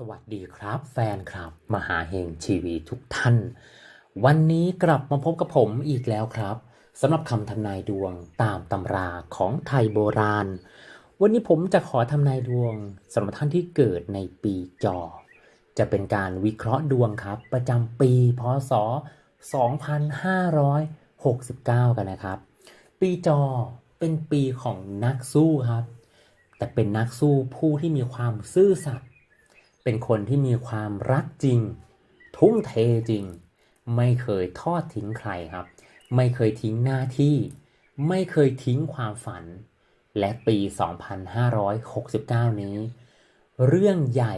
สวัสดีครับแฟนคลับ มหาเฮงทีวีทุกท่าน วันนี้กลับมาพบกับผมอีกแล้วครับสำหรับคำทำนายดวงตามตำราของไทยโบราณ วันนี้ผมจะขอทำนายดวงสำหรับท่านที่เกิดในปีจอ จะเป็นการวิเคราะห์ดวงครับ ประจำปีพศ 2569 กันนะครับ ปีจอเป็นปีของนักสู้ครับ แต่เป็นนักสู้ผู้ที่มีความซื่อสัตย์ เป็นคนที่มีความรักจริง ทุ่มเทจริง ไม่เคยทอดทิ้งใครครับ ไม่เคยทิ้งหน้าที่ ไม่เคยทิ้งความฝัน และปี 2569 นี้ เรื่องใหญ่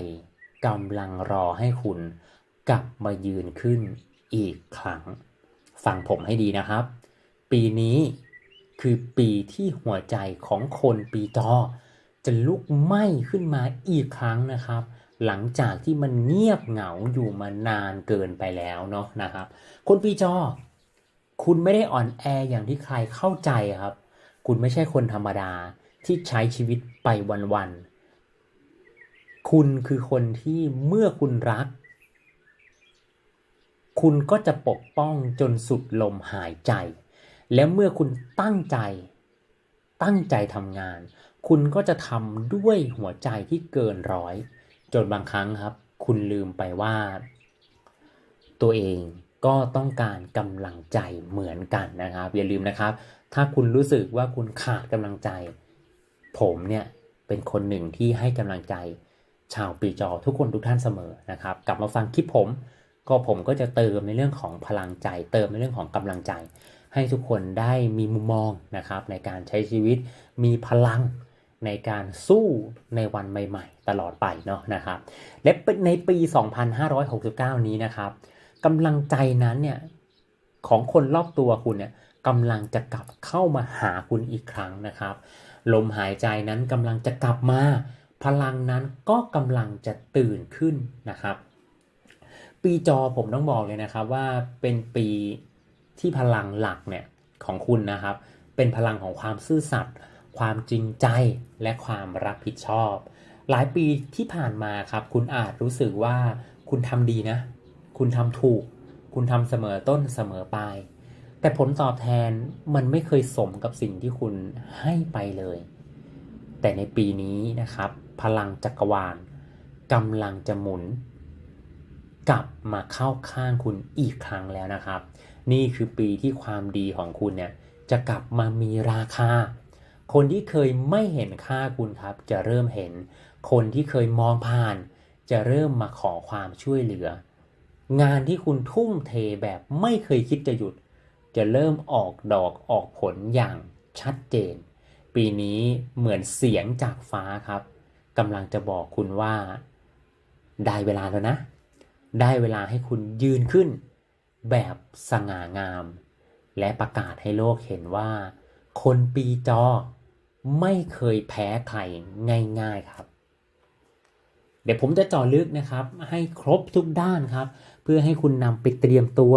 กำลังรอให้คุณกลับมายืนขึ้นอีกครั้ง ฟังผมให้ดีนะครับ ปีนี้คือปีที่หัวใจของคนปีจอจะลุกไหม้ขึ้นมาอีกครั้งนะครับ หลังจากที่มันเงียบเหงาอยู่มานานเกินไปแล้วเนาะนะครับ คนปีจอ คุณไม่ได้อ่อนแออย่างที่ใครเข้าใจครับ คุณไม่ใช่คนธรรมดาที่ใช้ชีวิตไปวันๆ คุณคือคนที่เมื่อคุณรัก คุณก็จะปกป้องจนสุดลมหายใจ และเมื่อคุณตั้งใจ ตั้งใจทำงาน คุณก็จะทำด้วยหัวใจที่เกินร้อย จนบางครั้งครับ คุณลืมไปว่า ตัวเองก็ต้องการกำลังใจเหมือนกันนะครับ อย่าลืมนะครับ ถ้าคุณรู้สึกว่าคุณขาดกำลังใจ ผมเนี่ยเป็นคนหนึ่งที่ให้กำลังใจ ชาวปีจอทุกคนทุกท่านเสมอนะครับ กลับมาฟังคลิปผม ก็ผมก็จะเติมในเรื่องของพลังใจ เติมในเรื่องของกำลังใจ ให้ทุกคนได้มีมุมมองนะครับ ในการใช้ชีวิตมีพลัง ในการสู้ในวันใหม่ ๆ ตลอดไปเนาะนะครับและในปี 2569 นี้นะครับกำลังใจนั้นเนี่ยของคนรอบตัวคุณเนี่ยกำลังจะกลับเข้ามาหาคุณอีกครั้งนะครับ ลมหายใจนั้นกำลังจะกลับมา พลังนั้นก็กำลังจะตื่นขึ้นนะครับ ปีจอผมต้องบอกเลยนะครับว่าเป็นปีที่พลังหลักเนี่ยของคุณนะครับ เป็นพลังของความซื่อสัตย์ ความจริงใจและความรับผิดชอบ หลายปีที่ผ่านมาครับ คุณอาจรู้สึกว่าคุณทำดีนะ คุณทำถูก คุณทำเสมอต้นเสมอปลายแต่ผลตอบแทนมันไม่เคยสมกับสิ่งที่คุณให้ไปเลย แต่ในปีนี้นะครับ พลังจักรวาลกำลังจะหมุน กลับมาเข้าข้างคุณอีกครั้งแล้วนะครับ นี่คือปีที่ความดีของคุณเนี่ยจะกลับมามีราคา คนที่เคยไม่เห็นค่าคุณครับ จะเริ่มเห็น คนที่เคยมองผ่าน จะเริ่มมาขอความช่วยเหลือ งานที่คุณทุ่มเทแบบไม่เคยคิดจะหยุด จะเริ่มออกดอกออกผลอย่างชัดเจน ปีนี้เหมือนเสียงจากฟ้าครับกำลังจะบอกคุณว่า ได้เวลาแล้วนะ ได้เวลาให้คุณยืนขึ้น แบบสง่างาม และประกาศให้โลกเห็นว่า คนปีจอ ไม่เคยแพ้ใครง่ายๆครับ เดี๋ยวผมจะเจาะลึกนะครับ ให้ครบทุกด้านครับ เพื่อให้คุณนำไปเตรียมตัว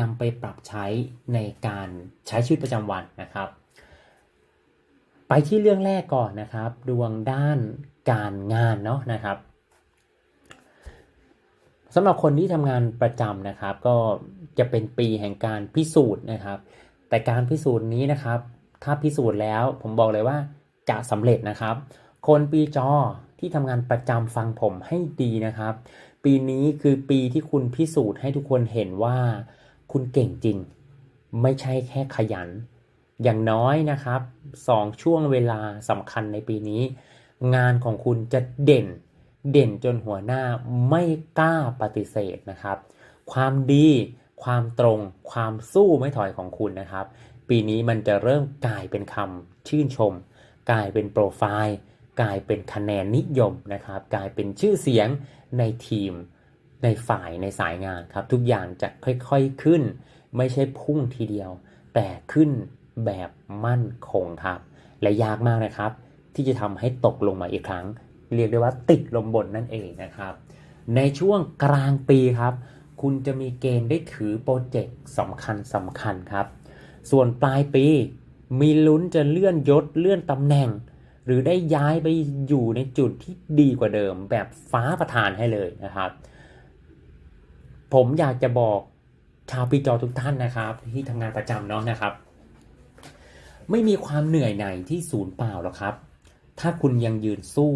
นำไปปรับใช้ในการใช้ชีวิตประจำวันนะครับ ไปที่เรื่องแรกก่อนนะครับ ดวงด้านการงานเนาะนะครับสำหรับคนที่ทำงานประจำนะครับ ก็จะเป็นปีแห่งการพิสูจน์นะครับ แต่การพิสูจน์นี้นะครับ ถ้าพิสูจน์แล้วผมบอกเลยว่าจะสำเร็จนะครับ คนปีจอที่ทำงานประจำฟังผมให้ดีนะครับ ปีนี้คือปีที่คุณพิสูจน์ให้ทุกคนเห็นว่าคุณเก่งจริง ไม่ใช่แค่ขยัน อย่างน้อยนะครับสองช่วงเวลาสำคัญในปีนี้ งานของคุณจะเด่น เด่นจนหัวหน้าไม่กล้าปฏิเสธนะครับ ความดีความตรงความสู้ไม่ถอยของคุณนะครับ ปีนี้มันจะเริ่มกลายเป็นคำชื่นชม กลายเป็นโปรไฟล์ กลายเป็นคะแนนนิยมนะครับ กลายเป็นชื่อเสียงในทีม ในฝ่ายในสายงานครับ ทุกอย่างจะค่อยๆขึ้น ไม่ใช่พุ่งทีเดียว แต่ขึ้นแบบมั่นคงครับ และยากมากนะครับ ที่จะทำให้ตกลงมาอีกครั้ง เรียกได้ว่าติดลมบนนั่นเองนะครับ ในช่วงกลางปีครับ คุณจะมีเกณฑ์ได้ถือโปรเจกต์สำคัญสำคัญครับ ส่วนปลายปี มีลุ้นจะเลื่อนยศเลื่อนตำแหน่ง หรือได้ย้ายไปอยู่ในจุดที่ดีกว่าเดิมแบบฟ้าประทานให้เลยนะครับ ผมอยากจะบอกชาวปีจอทุกท่านนะครับ ที่ทำงานประจำเนาะนะครับ ไม่มีความเหนื่อยไหนที่ศูนย์เปล่าหรอกครับ ถ้าคุณยังยืนสู้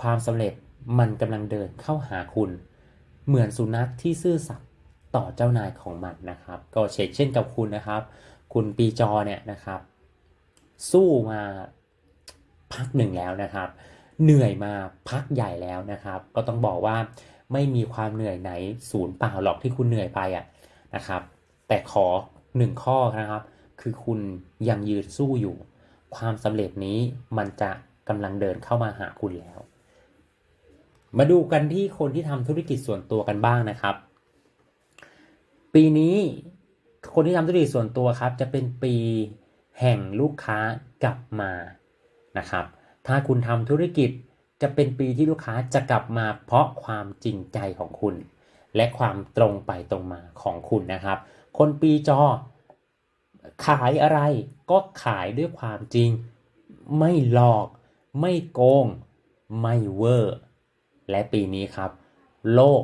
ความสำเร็จมันกำลังเดินเข้าหาคุณ เหมือนสุนัขที่ซื่อสัตย์ต่อเจ้านายของมันนะครับ ก็เช็คเช่นกับคุณนะครับ คุณปีจอเนี่ยนะครับ สู้มาพักหนึ่งแล้วนะครับ เหนื่อยมาพักใหญ่แล้วนะครับ ก็ต้องบอกว่าไม่มีความเหนื่อยไหนศูนย์เปล่าหรอกที่คุณเหนื่อยไปอะนะครับ แต่ขอหนึ่งข้อนะครับ คือคุณยังยืนสู้อยู่ ความสำเร็จนี้มันจะกำลังเดินเข้ามาหาคุณแล้ว มาดูกันที่คนที่ทำธุรกิจส่วนตัวกันบ้างนะครับ ปีนี้ คนที่ทำธุรกิจส่วนตัวครับ จะเป็นปีแห่งลูกค้ากลับมานะครับ ถ้าคุณทำธุรกิจจะเป็นปีที่ลูกค้าจะกลับมาเพราะความจริงใจของคุณ และความตรงไปตรงมาของคุณนะครับ คนปีจอ ขายอะไรก็ขายด้วยความจริง ไม่หลอก ไม่โกง ไม่เวอร์ และปีนี้ครับ โลก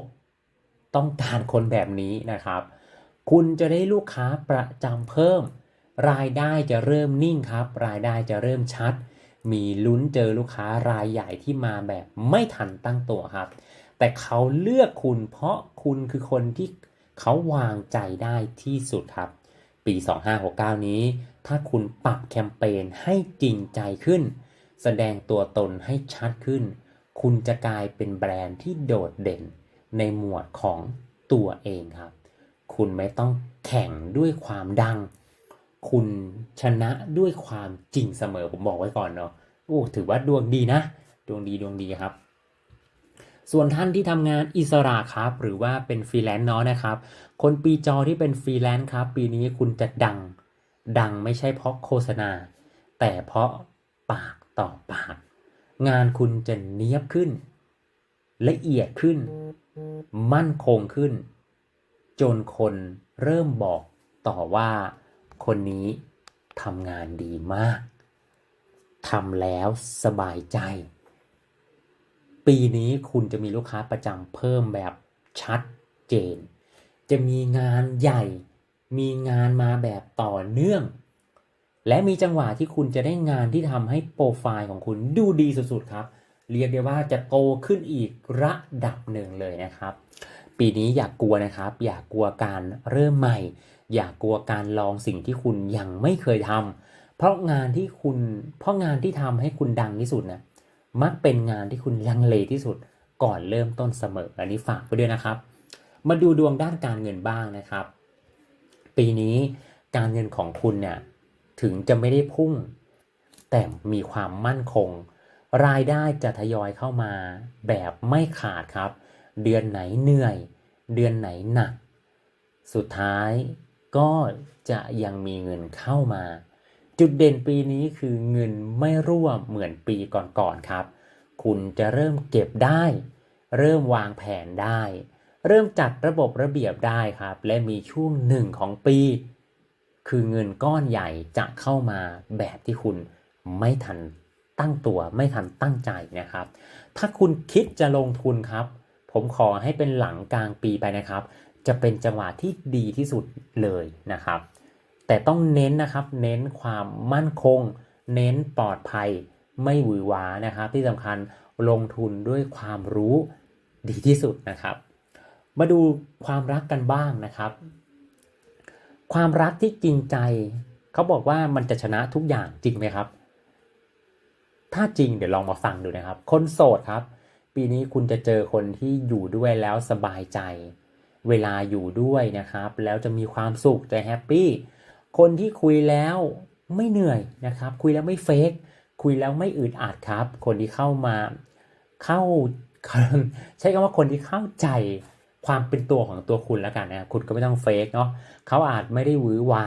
ต้องการคนแบบนี้นะครับ คุณจะได้ลูกค้าประจำเพิ่ม รายได้จะเริ่มนิ่งครับ รายได้จะเริ่มชัด มีลุ้นเจอลูกค้ารายใหญ่ที่มาแบบไม่ทันตั้งตัวครับ แต่เขาเลือกคุณเพราะคุณคือคนที่เขาวางใจได้ที่สุดครับ ปี 2569 นี้ ถ้าคุณปรับแคมเปญให้จริงใจขึ้น แสดงตัวตนให้ชัดขึ้น คุณจะกลายเป็นแบรนด์ที่โดดเด่นในหมวดของตัวเองครับ คุณไม่ต้องแข่งด้วยความดัง คุณชนะด้วยความจริงเสมอผมบอกไว้ก่อนเนาะโอ้ถือว่าดวงดีนะ ดวงดีดวงดีครับ ส่วนท่านที่ทำงานอิสระครับ หรือว่าเป็นฟรีแลนซ์เนาะนะครับ คนปีจอที่เป็นฟรีแลนซ์ครับ ปีนี้คุณจะดัง ดังไม่ใช่เพราะโฆษณา แต่เพราะปากต่อปาก งานคุณจะเนียบขึ้น ละเอียดขึ้น มั่นคงขึ้น จนคนเริ่มบอกต่อว่า คนนี้ทำงานดีมากทำแล้วสบายใจ ปีนี้คุณจะมีลูกค้าประจำเพิ่มแบบชัดเจน จะมีงานใหญ่ มีงานมาแบบต่อเนื่อง และมีจังหวะที่คุณจะได้งานที่ทำให้โปรไฟล์ของคุณดูดีสุดๆครับ เรียกได้ว่าจะโตขึ้นอีกระดับหนึ่งเลยนะครับ ปีนี้อย่ากกลัวนะครับ อย่ากกลัวการเริ่มใหม่ อย่ากกลัวการลองสิ่งที่คุณยังไม่เคยทำเพราะงานที่คุณเพราะงานที่ทำให้คุณดังที่สุดนะมักเป็นงานที่คุณลังเลที่สุดก่อนเริ่มต้นเสมออันนี้ฝากไปด้วยนะครับ มาดูดวงด้านการเงินบ้างนะครับ ปีนี้การเงินของคุณเนี่ยถึงจะไม่ได้พุ่ง แต่มีความมั่นคง รายได้จะทยอยเข้ามาแบบไม่ขาดครับ เดือนไหนเหนื่อย เดือนไหนหนัก สุดท้ายก็จะยังมีเงินเข้ามา จุดเด่นปีนี้คือเงินไม่ร่วมเหมือนปีก่อนๆครับ คุณจะเริ่มเก็บได้ เริ่มวางแผนได้ เริ่มจัดระบบระเบียบได้ครับ และมีช่วงหนึ่งของปี คือเงินก้อนใหญ่จะเข้ามาแบบที่คุณไม่ทันตั้งตัวไม่ทันตั้งใจนะครับ ถ้าคุณคิดจะลงทุนครับ ผมขอให้เป็นหลังกลางปีไปนะครับ จะเป็นจังหวะที่ดีที่สุดเลยนะครับ แต่ต้องเน้นนะครับ เน้นความมั่นคง เน้นปลอดภัย ไม่หวือหวานะครับ ที่สำคัญลงทุนด้วยความรู้ดีที่สุดนะครับ มาดูความรักกันบ้างนะครับ ความรักที่จริงใจ เขาบอกว่ามันจะชนะทุกอย่างจริงไหมครับ ถ้าจริงเดี๋ยวลองมาฟังดูนะครับ คนโสดครับ ปีนี้คุณจะเจอคนที่อยู่ด้วยแล้วสบายใจ เวลาอยู่ด้วยนะครับ แล้วจะมีความสุขจะแฮปปี้คนที่คุยแล้วไม่เหนื่อยนะครับ คุยแล้วไม่เฟกคุยแล้วไม่อึดอัดครับ คนที่เข้ามาเข้าใช้คำว่าคนที่เข้าใจความเป็นตัวของตัวคุณแล้วกันนะคุณก็ไม่ต้องเฟกเนาะเขาอาจไม่ได้หวือหวา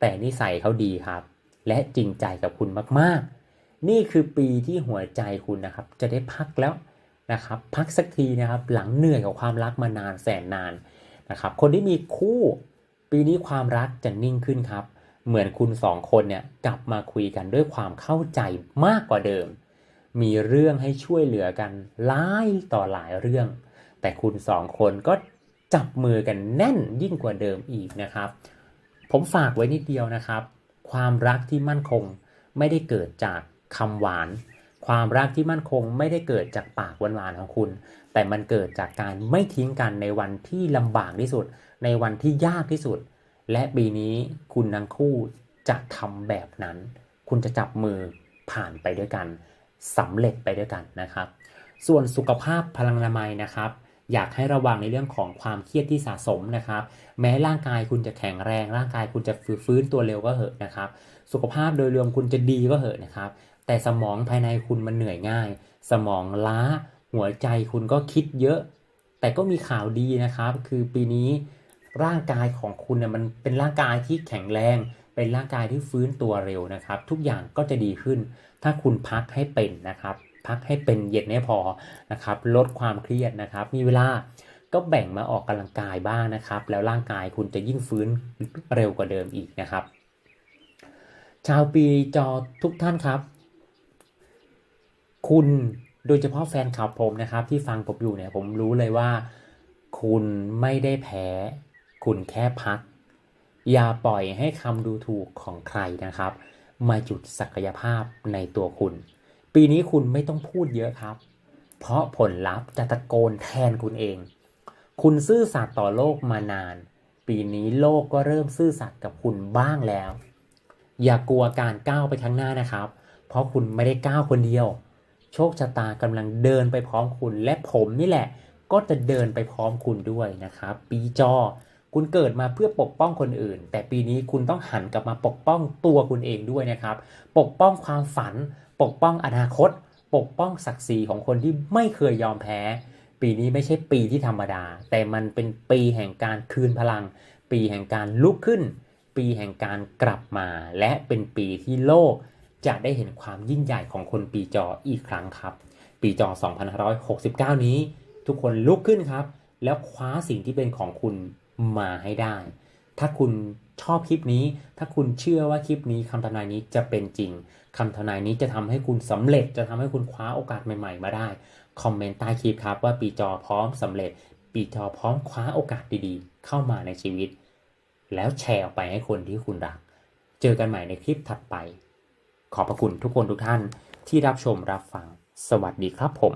แต่นิสัยเขาดีครับ และจริงใจกับคุณมากๆ นี่คือปีที่หัวใจคุณนะครับ จะได้พักแล้ว นะครับพักสักทีนะครับหลังเหนื่อยกับความรักมานานแสนนานนะครับคนที่มีคู่ปีนี้ความรักจะนิ่งขึ้นครับ เหมือนคุณสองคนเนี่ยกลับมาคุยกันด้วยความเข้าใจมากกว่าเดิม มีเรื่องให้ช่วยเหลือกันหลายต่อหลายเรื่อง แต่คุณสองคนก็จับมือกันแน่นยิ่งกว่าเดิมอีกนะครับ ผมฝากไว้นิดเดียวนะครับ ความรักที่มั่นคงไม่ได้เกิดจากคำหวาน ความรักที่มั่นคงไม่ได้เกิดจากปากหวานๆของคุณ แต่มันเกิดจากการไม่ทิ้งกันในวันที่ลำบากที่สุด ในวันที่ยากที่สุด และปีนี้คุณทั้งคู่จะทำแบบนั้น คุณจะจับมือผ่านไปด้วยกันสำเร็จไปด้วยกันนะครับ ส่วนสุขภาพพลังนามัยนะครับ อยากให้ระวังในเรื่องของความเครียดที่สะสมนะครับ แม้ร่างกายคุณจะแข็งแรง ร่างกายคุณจะฟื้นตัวเร็วก็เหอะนะครับ สุขภาพโดยรวมคุณจะดีก็เหอะนะครับ แต่สมองภายในคุณมันเหนื่อยง่าย สมองล้า หัวใจคุณก็คิดเยอะ แต่ก็มีข่าวดีนะครับ คือปีนี้ร่างกายของคุณเนี่ยมันเป็นร่างกายที่แข็งแรง เป็นร่างกายที่ฟื้นตัวเร็วนะครับ ทุกอย่างก็จะดีขึ้น ถ้าคุณพักให้เป็นนะครับ พักให้เป็นเย็นให้พอนะครับ ลดความเครียดนะครับ มีเวลาก็แบ่งมาออกกำลังกายบ้างนะครับ แล้วร่างกายคุณจะยิ่งฟื้นเร็วกว่าเดิมอีกนะครับ ชาวปีจอทุกท่านครับ คุณโดยเฉพาะแฟนคลับผมนะครับ ที่ฟังผมอยู่เนี่ยผมรู้เลยว่า คุณไม่ได้แพ้ คุณแค่พัก อย่าปล่อยให้คำดูถูกของใครนะครับ มาจุดศักยภาพในตัวคุณ ปีนี้คุณไม่ต้องพูดเยอะครับ เพราะผลลัพธ์จะตะโกนแทนคุณเอง คุณซื่อสัตย์ต่อโลกมานาน ปีนี้โลกก็เริ่มซื่อสัตย์กับคุณบ้างแล้ว อย่ากลัวการก้าวไปข้างหน้านะครับ เพราะคุณไม่ได้ก้าวคนเดียว โชคชะตากำลังเดินไปพร้อมคุณ และผมนี่แหละ ก็จะเดินไปพร้อมคุณด้วยนะครับ ปีจอ คุณเกิดมาเพื่อปกป้องคนอื่น แต่ปีนี้คุณต้องหันกลับมาปกป้องตัวคุณเองด้วยนะครับ ปกป้องความฝัน ปกป้องอนาคต ปกป้องศักดิ์ศรีของคนที่ไม่เคยยอมแพ้ ปีนี้ไม่ใช่ปีที่ธรรมดา แต่มันเป็นปีแห่งการคืนพลัง ปีแห่งการลุกขึ้น ปีแห่งการกลับมา และเป็นปีที่โลก จะได้เห็นความยิ่งใหญ่ของคนปีจออีกครั้งครับ ปีจอ 2569 นี้ ทุกคนลุกขึ้นครับ แล้วคว้าสิ่งที่เป็นของคุณมาให้ได้ ถ้าคุณชอบคลิปนี้ ถ้าคุณเชื่อว่าคลิปนี้คำทำนายนี้จะเป็นจริงคำทำนายนี้จะทำให้คุณสำเร็จ จะทำให้คุณคว้าโอกาสใหม่ ๆ มาได้ คอมเมนต์ใต้คลิปครับว่าปีจอพร้อมสำเร็จ ปีจอพร้อมคว้าโอกาสดีๆ เข้ามาในชีวิต แล้วแชร์ออกไปให้คนที่คุณรัก เจอกันใหม่ในคลิปถัดไป ขอบพระคุณทุกคนทุกท่านที่รับชมรับฟัง สวัสดีครับผม